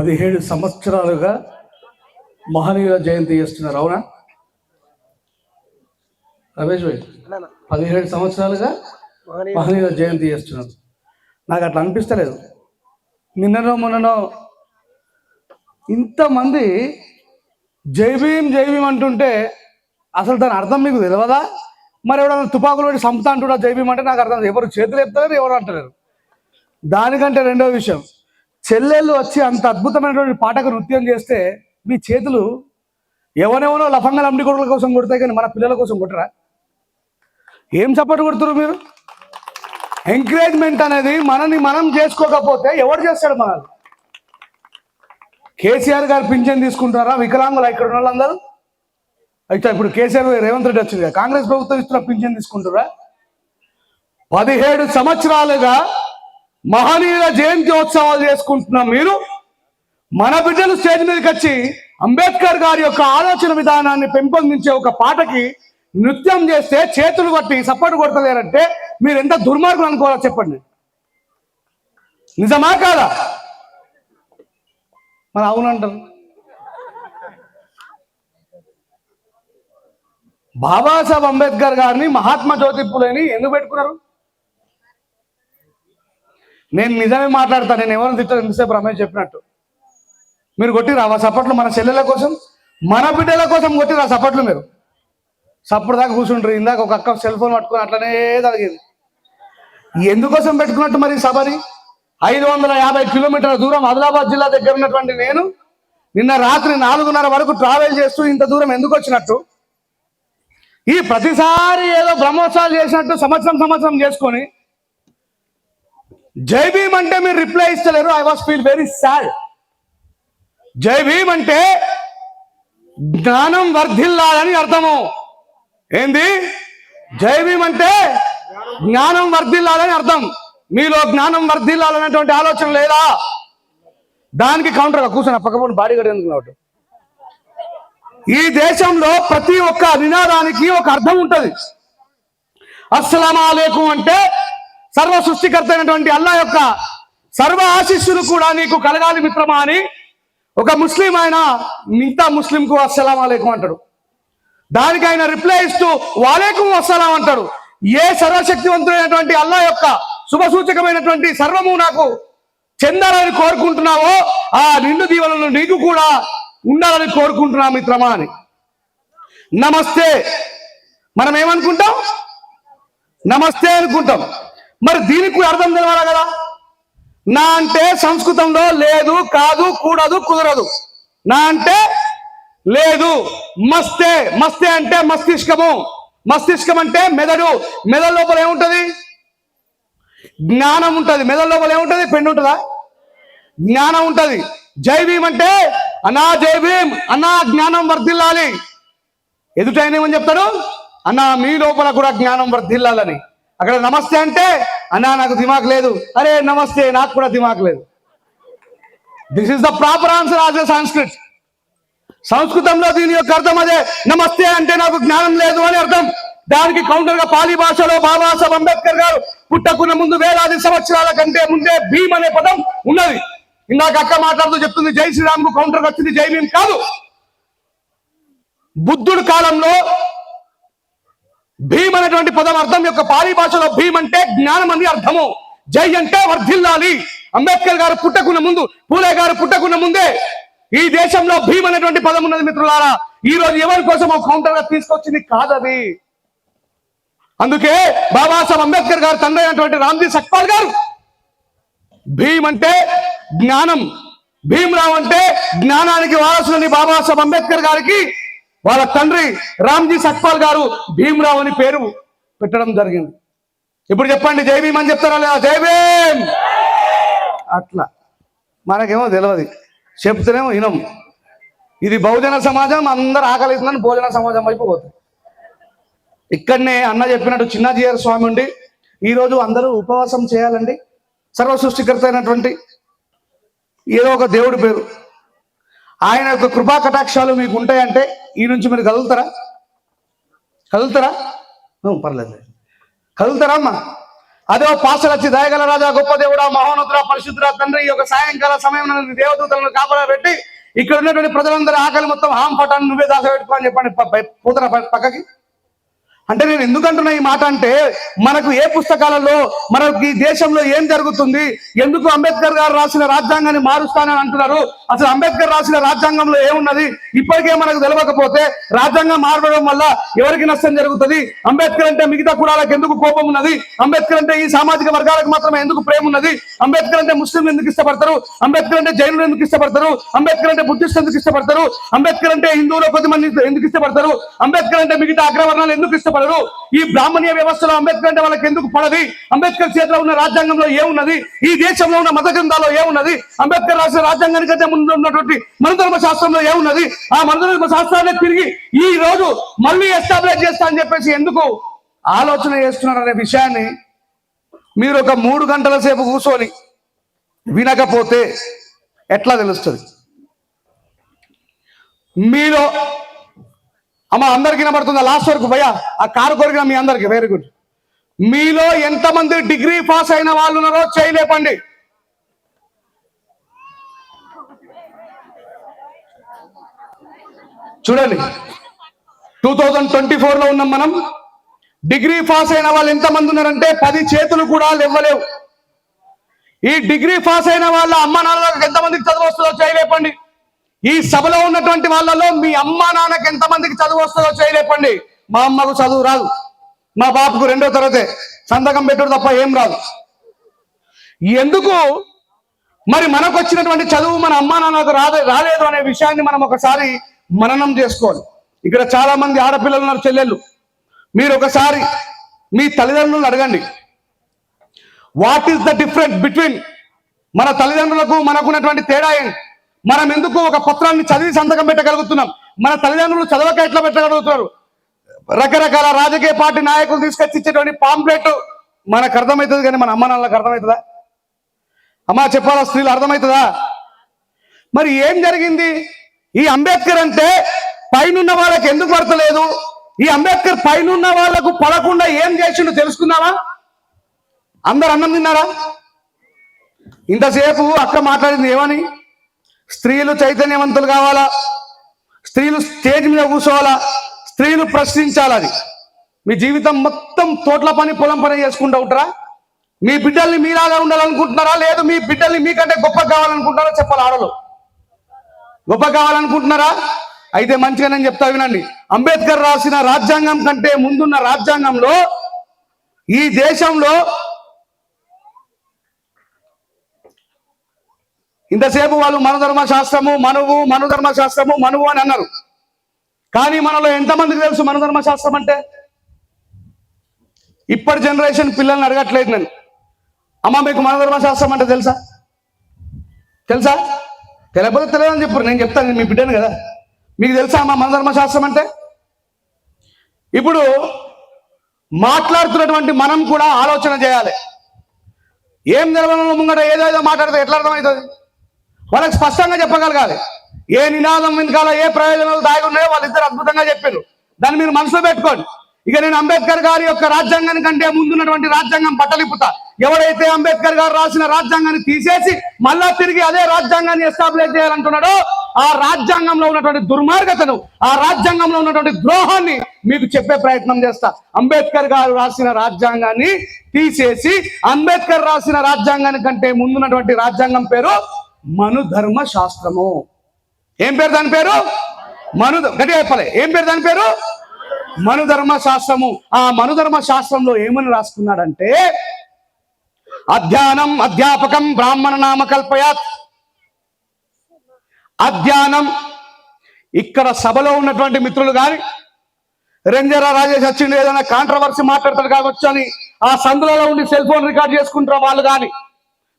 పదిహేడు సంవత్సరాలుగా మహనీయుల జయంతి చేస్తున్నారు అవునా? రమేష్ భాయ్ పదిహేడు సంవత్సరాలుగా మహనీయ మహనీయుల జయంతి చేస్తున్నారు. నాకు అట్లా అనిపిస్తలేదు. నిన్ననో మొన్ననో ఇంతమంది జై భీమ్ జై భీమ్ అంటుంటే అసలు దాని అర్థం మీకు తెలియదా మరి ఎవడన్నా తుపాకులు పెట్టి సంపుతా అంటున్నా జై భీమ్ అంటే నాకు అర్థం. ఎవరు చేతులు ఎత్తారు ఎవరు అంటలేరు. దానికంటే రెండో విషయం. చెల్లెళ్ళు వచ్చి అంత అద్భుతమైనటువంటి పాటకు నృత్యం చేస్తే మీ చేతులు ఎవరెవరో లఫంగా లంబడి కొడుకుల కోసం కొడతాయి కానీ మన పిల్లల కోసం కొట్టరా? ఏం సపోర్ట్ కొడుతున్నారు మీరు? ఎంకరేజ్మెంట్ అనేది మనని మనం చేసుకోకపోతే ఎవరు చేస్తాడు మనల్ని? కేసీఆర్ గారు పింఛన్ తీసుకుంటారా? వికలాంగులు ఇక్కడ ఉన్న వాళ్ళందరూ అయితే ఇప్పుడు కేసీఆర్ రేవంత్ రెడ్డి వచ్చింది కాంగ్రెస్ ప్రభుత్వం ఇస్తున్న పింఛన్ తీసుకుంటారా పదిహేడు సంవత్సరాలుగా మహనీయుల జయంత్యోత్సవాలు చేసుకుంటున్నాం మీరు. మన బిడ్డలు స్టేజ్ మీదకి వచ్చి అంబేద్కర్ గారి యొక్క ఆలోచన విధానాన్ని పెంపొందించే ఒక పాటకి నృత్యం చేస్తే చేతులు కొట్టి సపోర్ట్ కొడతలేరంటే మీరు ఎంత దుర్మార్గులు అనుకోవాలో చెప్పండి. నిజమా కాదా? మరి అవునంటారు. బాబాసాహెబ్ అంబేద్కర్ గారిని మహాత్మా జ్యోతిపులేని ఎందుకు పెట్టుకున్నారు? నేను నిజమే మాట్లాడతాను నేను ఎవరిని తిట్టాను ఎంతసేపు రమేష్ చెప్పినట్టు. మీరు కొట్టిరా ఆ సపోర్ట్లు మన చెల్లెల కోసం మన బిడ్డల కోసం కొట్టిరా ఆ మీరు. సపోర్ట్ దాకా కూర్చుంటారు ఇందాక ఒక అక్క సెల్ ఫోన్ పట్టుకుని అట్లనే తగ్గింది ఎందుకోసం పెట్టుకున్నట్టు మరి సభని? ఐదు వందల యాభై కిలోమీటర్ల దూరం ఆదిలాబాద్ జిల్లా దగ్గర ఉన్నటువంటి నేను నిన్న రాత్రి నాలుగున్నర వరకు ట్రావెల్ చేస్తూ ఇంత దూరం ఎందుకు వచ్చినట్టు? ఈ ప్రతిసారి ఏదో బ్రహ్మోత్సవాలు చేసినట్టు సంవత్సరం సంవత్సరం చేసుకొని జై భీమ్ అంటే మీరు రిప్లై ఇస్తలేరు. I was feel very sad Jai Bhim అంటే జ్ఞానం వర్ధిల్లాలని అర్థము. ఏంది? జై భీమ్ అంటే జ్ఞానం వర్ధిల్లాలని అర్థం. మీలో జ్ఞానం వర్ధిల్లాలనేటువంటి ఆలోచన లేదా? దానికి కౌంటర్ కూర్చొని పక్కపడి బాడీ కట్టేందుకు ఈ దేశంలో ప్రతి ఒక్క నినాదానికి ఒక అర్థం ఉంటుంది. అస్సలం అలేకు అంటే సర్వ సృష్టికర్త అయినటువంటి అల్లా యొక్క సర్వ ఆశీస్సులు కూడా నీకు కలగాలి మిత్రమా అని ఒక ముస్లిం ఆయన మిగతా ముస్లింకు అస్సలాం అలైకుం అంటాడు. దానికి ఆయన రిప్లై ఇస్తూ వాలేకుం అస్సలాం అంటాడు. ఏ సర్వశక్తివంతుడైనటువంటి అల్లా యొక్క శుభ సూచకమైనటువంటి సర్వము నాకు చెందాలని కోరుకుంటున్నావో ఆ నిండు దీవెనలు నీకు కూడా ఉండాలని కోరుకుంటున్నా మిత్రమా అని. నమస్తే. మనం ఏమనుకుంటాం నమస్తే అనుకుంటాం. మరి దీనికి కూడా అర్థం తెలవాలి కదా? నా అంటే సంస్కృతంలో లేదు కాదు కూడదు కుదరదు. నా అంటే లేదు మస్తే మస్తే అంటే మస్తిష్కము. మస్తిష్కం అంటే మెదడు. మెదడు లోపల ఏముంటది? జ్ఞానం ఉంటుంది. మెదడు లోపల ఏముంటది? పెండు ఉంటుందా? జ్ఞానం ఉంటుంది. జై భీమ్ అంటే అనా జై భీమ్ అన్నా జ్ఞానం వర్ధిల్లాలి. ఎదుటైన ఏమని చెప్తాడు? అన్నా మీ లోపల కూడా జ్ఞానం వర్ధిల్లాలని. అక్కడ నమస్తే అంటే అన్నా నాకు దిమాక్ లేదు. అరే నమస్తే నాకు కూడా దిమాక్ లేదు. This is the proper answer of the Sanskrit సంస్కృతంలో దీని యొక్క అర్థం అదే. నమస్తే అంటే నాకు జ్ఞానం లేదు అని అర్థం. దానికి కౌంటర్గా పాలి భాషలో బాబాసాహెబ్ అంబేద్కర్ గారు పుట్టకున్న ముందు వేలాది సంవత్సరాల కంటే ముందే భీమ్ అనే పదం ఉన్నది. ఇందాక అక్క మాట్లాడుతూ చెప్తుంది జై శ్రీరామ్కు కౌంటర్ వచ్చింది జై భీమ్ కాదు. బుద్ధుడు కాలంలో భీమ్ అనేటువంటి పదం అర్థం యొక్క పాలీ భాషలో భీమ్ అంటే జ్ఞానం అని అర్థము. జై అంటే వర్ధిల్లాలి. అంబేద్కర్ గారు పుట్టకున్న ముందు పూలే గారు పుట్టకున్న ముందే ఈ దేశంలో భీమ్ అనేటువంటి పదం ఉన్నది మిత్రులారా. ఈ రోజు ఎవరి కోసం ఒక కౌంటర్గా తీసుకొచ్చింది కాదది అందుకే బాబాసాహెబ్ అంబేద్కర్ గారు తండ్రి అయినటువంటి రామ్జీ సక్పాల్ గారు. భీమ్ అంటే జ్ఞానం. భీమరావు అంటే జ్ఞానానికి వారసులని బాబాసాహెబ్ అంబేద్కర్ గారికి వాళ్ళ తండ్రి రామ్జీ సక్పాల్ గారు భీమ్రావ్ అని పేరు పెట్టడం జరిగింది. ఇప్పుడు చెప్పండి జై భీమ్ అని చెప్తారా లేదా? జై భీమ్! అట్లా. మనకేమో తెలియదు చెప్తేనేమో వినం. ఇది బహుజన సమాజం అందరు ఆకలిస్తుందని భోజన సమాజం వైపు పోతుంది. ఇక్కడనే అన్న చెప్పినట్టు చిన్నజీయర్ స్వామి ఉండి ఈరోజు అందరూ ఉపవాసం చేయాలండి. సర్వ సృష్టికర్త అయినటువంటి ఏదో ఒక దేవుడి పేరు. ఆయన యొక్క కృపా కటాక్షాలు మీకు ఉంటాయంటే ఈ నుంచి మీరు కదులుతారా? కదులుతారా? పర్లేదు. కదులుతారా అమ్మా? అదే పాసలు వచ్చి దయగల రాజా గొప్ప దేవుడా మహోన్నతుడ పరిశుద్ధుడ తండ్రి ఈ యొక్క సాయంకాల సమయం దేవదూతలను కాపాడబెట్టి ఇక్కడ ఉన్నటువంటి ప్రజలందరూ ఆకలి మొత్తం హాం పటాన్ని నువ్వే దాస పెట్టుకో అని చెప్పండి ప- ప- పోతున్నా ప- పక్కకి. అంటే నేను ఎందుకంటున్నా ఈ మాట అంటే మనకు ఏ పుస్తకాలలో మనకి దేశంలో ఏం జరుగుతుంది ఎందుకు అంబేద్కర్ గారు రాసిన రాజ్యాంగాన్ని మారుస్తానని అంటున్నారు అసలు అంబేద్కర్ రాసిన రాజ్యాంగంలో ఏమున్నది? ఇప్పటికే మనకు తెలియకపోతే రాజ్యాంగం మారడం వల్ల ఎవరికి నష్టం జరుగుతుంది? అంబేద్కర్ అంటే మిగతా కులాలకు ఎందుకు కోపం ఉన్నది? అంబేద్కర్ అంటే ఈ సామాజిక వర్గాలకు మాత్రమే ఎందుకు ప్రేమ ఉన్నది? అంబేద్కర్ అంటే ముస్లింలు ఎందుకు ఇష్టపడతారు? అంబేద్కర్ అంటే జైనులు ఎందుకు ఇష్టపడతారు? అంబేద్కర్ అంటే బుద్ధిస్ట్ ఎందుకు ఇష్టపడతారు? అంబేద్కర్ అంటే హిందువులు కొద్ది మంది ఎందుకు ఇష్టపడతారు? అంబేద్కర్ అంటే మిగతా అగ్రవర్ణాలు ఎందుకు ఇష్టపడతారు? ఇష్టపడరు ఈ బ్రాహ్మణీయ వ్యవస్థలో అంబేద్కర్ అంటే వాళ్ళకి ఎందుకు పడది? అంబేద్కర్ చేతిలో ఉన్న రాజ్యాంగంలో ఏమున్నది? ఈ దేశంలో ఉన్న మత గ్రంథాల్లో ఏమున్నది? అంబేద్కర్ రాసిన రాజ్యాంగానికంటే ముందు ఉన్నటువంటి మనధర్మ శాస్త్రంలో ఏమున్నది? ఆ మనధర్మ శాస్త్రాన్ని తిరిగి ఈ రోజు మళ్ళీ ఎస్టాబ్లిష్ చేస్తా అని చెప్పేసి ఎందుకు ఆలోచన చేస్తున్నారు అనే విషయాన్ని మీరు ఒక మూడు గంటల సేపు కూర్చొని వినకపోతే ఎట్లా తెలుస్తుంది? మీలో అమ్మ అందరికి వినబడుతుందా? లాస్ట్ వరకు భయ్యా ఆ కారు కొరికిన మీ అందరికి. వెరీ గుడ్ మీలో ఎంతమంది డిగ్రీ పాస్ అయిన వాళ్ళు ఉన్నారో చేయలేపండి. చూడండి. టూ థౌజండ్ ట్వంటీ లో ఉన్నాం మనం. డిగ్రీ పాస్ అయిన వాళ్ళు ఎంతమంది ఉన్నారంటే పది చేతులు కూడా లేవలేవు ఈ డిగ్రీ పాస్ అయిన వాళ్ళ అమ్మ నాన్నలకు ఎంతమందికి చదువు వస్తుందో చేయలేపండి. ఈ సభలో ఉన్నటువంటి వాళ్ళలో మీ అమ్మ నాన్నకి ఎంతమందికి చదువు వస్తుందో చేయలేపండి. మా అమ్మకు చదువు రాదు. మా బాబుకు రెండో తరగతే. సంతకం పెట్టుడు తప్ప ఏం రాదు. ఎందుకు? మరి మనకు వచ్చినటువంటి చదువు మన అమ్మా నాన్నకు రాదే రాలేదు అనే విషయాన్ని మనం ఒకసారి మననం చేసుకోవాలి. ఇక్కడ చాలా మంది ఆడపిల్లలు ఉన్నారు చెల్లెళ్ళు. మీరు ఒకసారి మీ తల్లిదండ్రులను అడగండి. What is the difference between మన తల్లిదండ్రులకు మనకున్నటువంటి తేడా ఏంటి? మనం ఎందుకు ఒక పత్రాన్ని చదివి సంతకం పెట్టగలుగుతున్నాం? మన తల్లిదండ్రులు చదవక ఎట్లా పెట్టగలుగుతున్నారు? రకరకాల రాజకీయ పార్టీ నాయకులు తీసుకొచ్చి ఇచ్చేటువంటి పాంప్లెట్ మనకు అర్థమవుతుంది కానీ మన అమ్మ నాన్నలకు అర్థమవుతుందా అమ్మా చెప్పాలా? స్త్రీలు అర్థమవుతుందా మరి ఏం జరిగింది? ఈ అంబేద్కర్ అంటే పైనున్న వాళ్ళకి ఎందుకు పడతలేదు? ఈ అంబేద్కర్ పైనున్న వాళ్ళకు పడకుండా ఏం చేసిండో తెలుసుకున్నావా అందరు అన్నం తిన్నారా? ఇంతసేపు అక్క మాట్లాడింది ఏమని? స్త్రీలు చైతన్యవంతులు కావాలా? స్త్రీలు స్టేజ్ మీద కూర్చోవాలా? స్త్రీలు ప్రశ్నించాలని మీ జీవితం మొత్తం తోట్ల పని పొలం పని చేసుకుంటూ ఉంటారా? మీ బిడ్డల్ని మీలాగా ఉండాలనుకుంటున్నారా? లేదు మీ బిడ్డల్ని మీకంటే గొప్ప కావాలనుకుంటారా చెప్పాలి ఆడలు. గొప్ప కావాలనుకుంటున్నారా? అయితే మంచిగా నేను చెప్తా వినండి. అంబేద్కర్ రాసిన రాజ్యాంగం కంటే ముందున్న రాజ్యాంగంలో ఈ దేశంలో ఇంతసేపు వాళ్ళు మనధర్మ శాస్త్రము మనువు మనుధర్మ శాస్త్రము మనువు అని అన్నారు. కానీ మనలో ఎంతమందికి తెలుసు మనధర్మ శాస్త్రం అంటే? ఇప్పటి జనరేషన్ పిల్లల్ని అడగట్లేదు నేను అమ్మ మీకు మనధర్మ శాస్త్రం అంటే తెలుసా? తెలుసా? తెలియకపోతే తెలియదని చెప్పారు నేను చెప్తాను నేను మీ బిడ్డను కదా. మీకు తెలుసా అమ్మ మనధర్మ శాస్త్రం అంటే? ఇప్పుడు మాట్లాడుతున్నటువంటి మనం కూడా ఆలోచన చేయాలి. ఏం నిలవడంలో ముంగట ఏదో మాట్లాడితే ఎట్లా అర్థమవుతుంది? వాళ్ళకి స్పష్టంగా చెప్పగలగాలి. ఏ నినాదం వెనకాల ఏ ప్రయోజనాలు దాగి ఉన్నాయో వాళ్ళిద్దరు అద్భుతంగా చెప్పారు దాన్ని మీరు మనసులో పెట్టుకోండి. ఇక నేను అంబేద్కర్ గారి యొక్క రాజ్యాంగాని కంటే ముందున్నటువంటి రాజ్యాంగం బట్టలిప్పుతా. ఎవరైతే అంబేద్కర్ గారు రాసిన రాజ్యాంగాన్ని తీసేసి మళ్ళా తిరిగి అదే రాజ్యాంగాన్ని ఎస్టాబ్లిష్ చేయాలంటున్నాడో ఆ రాజ్యాంగంలో ఉన్నటువంటి దుర్మార్గతను ఆ రాజ్యాంగంలో ఉన్నటువంటి ద్రోహాన్ని మీకు చెప్పే ప్రయత్నం చేస్తా. అంబేద్కర్ గారు రాసిన రాజ్యాంగాన్ని తీసేసి అంబేద్కర్ రాసిన రాజ్యాంగాన్ని కంటే ముందున్నటువంటి రాజ్యాంగం పేరు మనుధర్మ శాస్త్రము. ఏం పేరు దాని పేరు? మను గట్టిగా చెప్పాలి. ఏం పేరు దాని పేరు? మనుధర్మ శాస్త్రము. ఆ మనుధర్మ శాస్త్రంలో ఏమని రాసుకున్నాడంటే అధ్యానం అధ్యాపకం బ్రాహ్మణ నామకల్పయాత్ అధ్యానం ఇక్కడ సభలో ఉన్నటువంటి మిత్రులు కానీ రెంజరా రాజేష్ వచ్చిండు ఏదైనా కాంట్రవర్సీ మాట్లాడతాడు కావచ్చు అని ఆ సందులలో ఉండి సెల్ ఫోన్ రికార్డ్ చేసుకుంటారు వాళ్ళు కానీ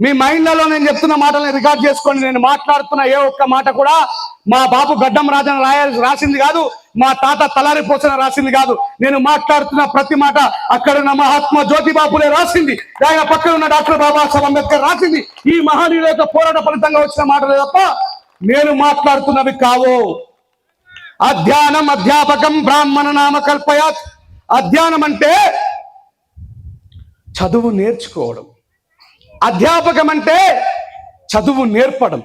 మీ మైండ్లలో నేను చెప్తున్న మాటలను రికార్డ్ చేసుకోండి. నేను మాట్లాడుతున్న ఏ ఒక్క మాట కూడా మా బాబు గడ్డం రాజన రాయ రాసింది కాదు మా తాత తలారి పోసిన రాసింది కాదు. నేను మాట్లాడుతున్న ప్రతి మాట అక్కడున్న మహాత్మా జ్యోతిబాపులే రాసింది. ఆయన పక్కన ఉన్న డాక్టర్ బాబాసాహెబ్ అంబేద్కర్ రాసింది. ఈ మహనీయుల యొక్క పోరాట ఫలితంగా వచ్చిన మాటలే తప్ప నేను మాట్లాడుతున్నవి కావు. అధ్యానం అధ్యాపకం బ్రాహ్మణ నామ కల్పయాత్ అధ్యానం అంటే చదువు నేర్చుకోవడం. అధ్యాపకం అంటే చదువు నేర్పడం.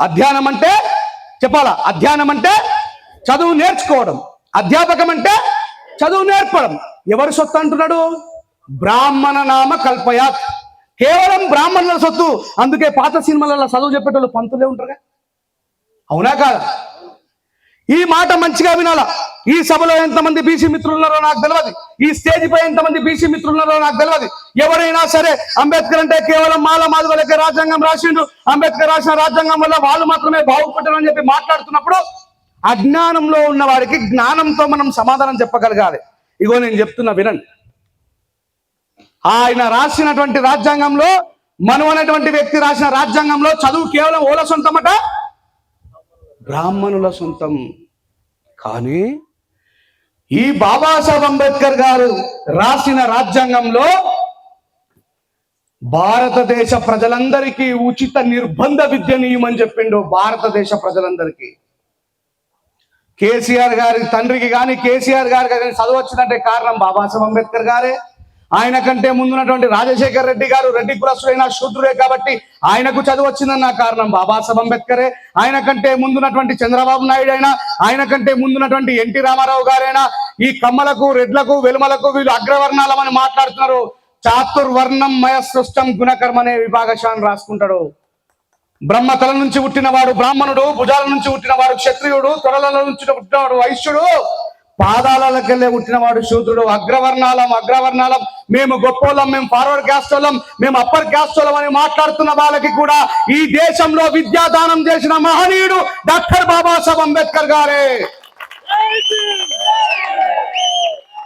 అధ్యయనం అంటే చెప్పాలా? అధ్యయనం అంటే చదువు నేర్చుకోవడం. అధ్యాపకం అంటే చదువు నేర్పడం. ఎవరి సొత్తు అంటున్నాడు? బ్రాహ్మణ నామ కల్పయాత్. కేవలం బ్రాహ్మణుల సొత్తు. అందుకే పాత సినిమాలలో చదువు చెప్పేటోళ్ళు పంతులే ఉంటారుగా. అవునా కాదా? ఈ మాట మంచిగా వినాలా? ఈ సభలో ఎంతమంది బీసీ మిత్రులు ఉన్నారో నాకు తెలియదు ఈ స్టేజ్ పై ఎంతమంది బీసీ మిత్రులు ఉన్నారో నాకు తెలియదు ఎవరైనా సరే అంబేద్కర్ అంటే కేవలం మాల మాదిగలకే రాజ్యాంగం రాసిండు. అంబేద్కర్ రాసిన రాజ్యాంగం వల్ల వాళ్ళు మాత్రమే బాగుపడ్డారని చెప్పి మాట్లాడుతున్నప్పుడు అజ్ఞానంలో ఉన్న వారికి జ్ఞానంతో మనం సమాధానం చెప్పగలగాలి. ఇగో నేను చెప్తున్నా వినండి. ఆయన రాసినటువంటి రాజ్యాంగంలో మనం అనేటువంటి వ్యక్తి రాసిన రాజ్యాంగంలో చదువు కేవలం ఓల సొంతమట? బ్రాహ్మణుల సొంతం. కానీ ఈ బాబాసాహెబ్ అంబేద్కర్ గారు రాసిన రాజ్యాంగంలో భారతదేశ ప్రజలందరికీ ఉచిత నిర్బంధ విద్యనీయమని చెప్పిండు భారతదేశ ప్రజలందరికీ. కేసీఆర్ గారి తండ్రికి కానీ కేసీఆర్ గారికి కానీ చదువు వచ్చిందంటే కారణం బాబాసాహెబ్ అంబేద్కర్ గారే. ఆయన కంటే ముందున్నటువంటి రాజశేఖర్ రెడ్డి గారు రెడ్డి కులస్తుడైన శూద్రుడే కాబట్టి ఆయనకు చదువు వచ్చిందన్న కారణం బాబాసాహెబ్ అంబేద్కరే. ఆయన కంటే ముందున్నటువంటి చంద్రబాబు నాయుడు అయినా ఆయన కంటే ముందున్నటువంటి ఎన్టీ రామారావు గారైనా ఈ కమ్మలకు రెడ్లకు వెలుమలకు వీళ్ళు అగ్రవర్ణాలమని మాట్లాడుతున్నారు. చాతుర్వర్ణం మయ సృష్టం గుణకర్మ అనే విభాగశాన్ని రాసుకుంటాడు. బ్రహ్మ తల నుంచి పుట్టినవాడు బ్రాహ్మణుడు భుజాల నుంచి పుట్టినవాడు క్షత్రియుడు తొడల నుంచి పుట్టినవాడు వైశ్యుడు పాదాలకెళ్ళే పుట్టినవాడు శూద్రుడు. అగ్రవర్ణాలం అగ్రవర్ణాలం మేము గొప్పోళ్ళం మేము ఫార్వర్డ్ క్యాస్ట్ వాళ్ళం మేము అప్పర్ క్యాస్ట్ వాళ్ళం అని మాట్లాడుతున్న వాళ్ళకి కూడా ఈ దేశంలో విద్యాదానం చేసిన మహనీయుడు డాక్టర్ బాబాసాహెబ్ అంబేద్కర్ గారే.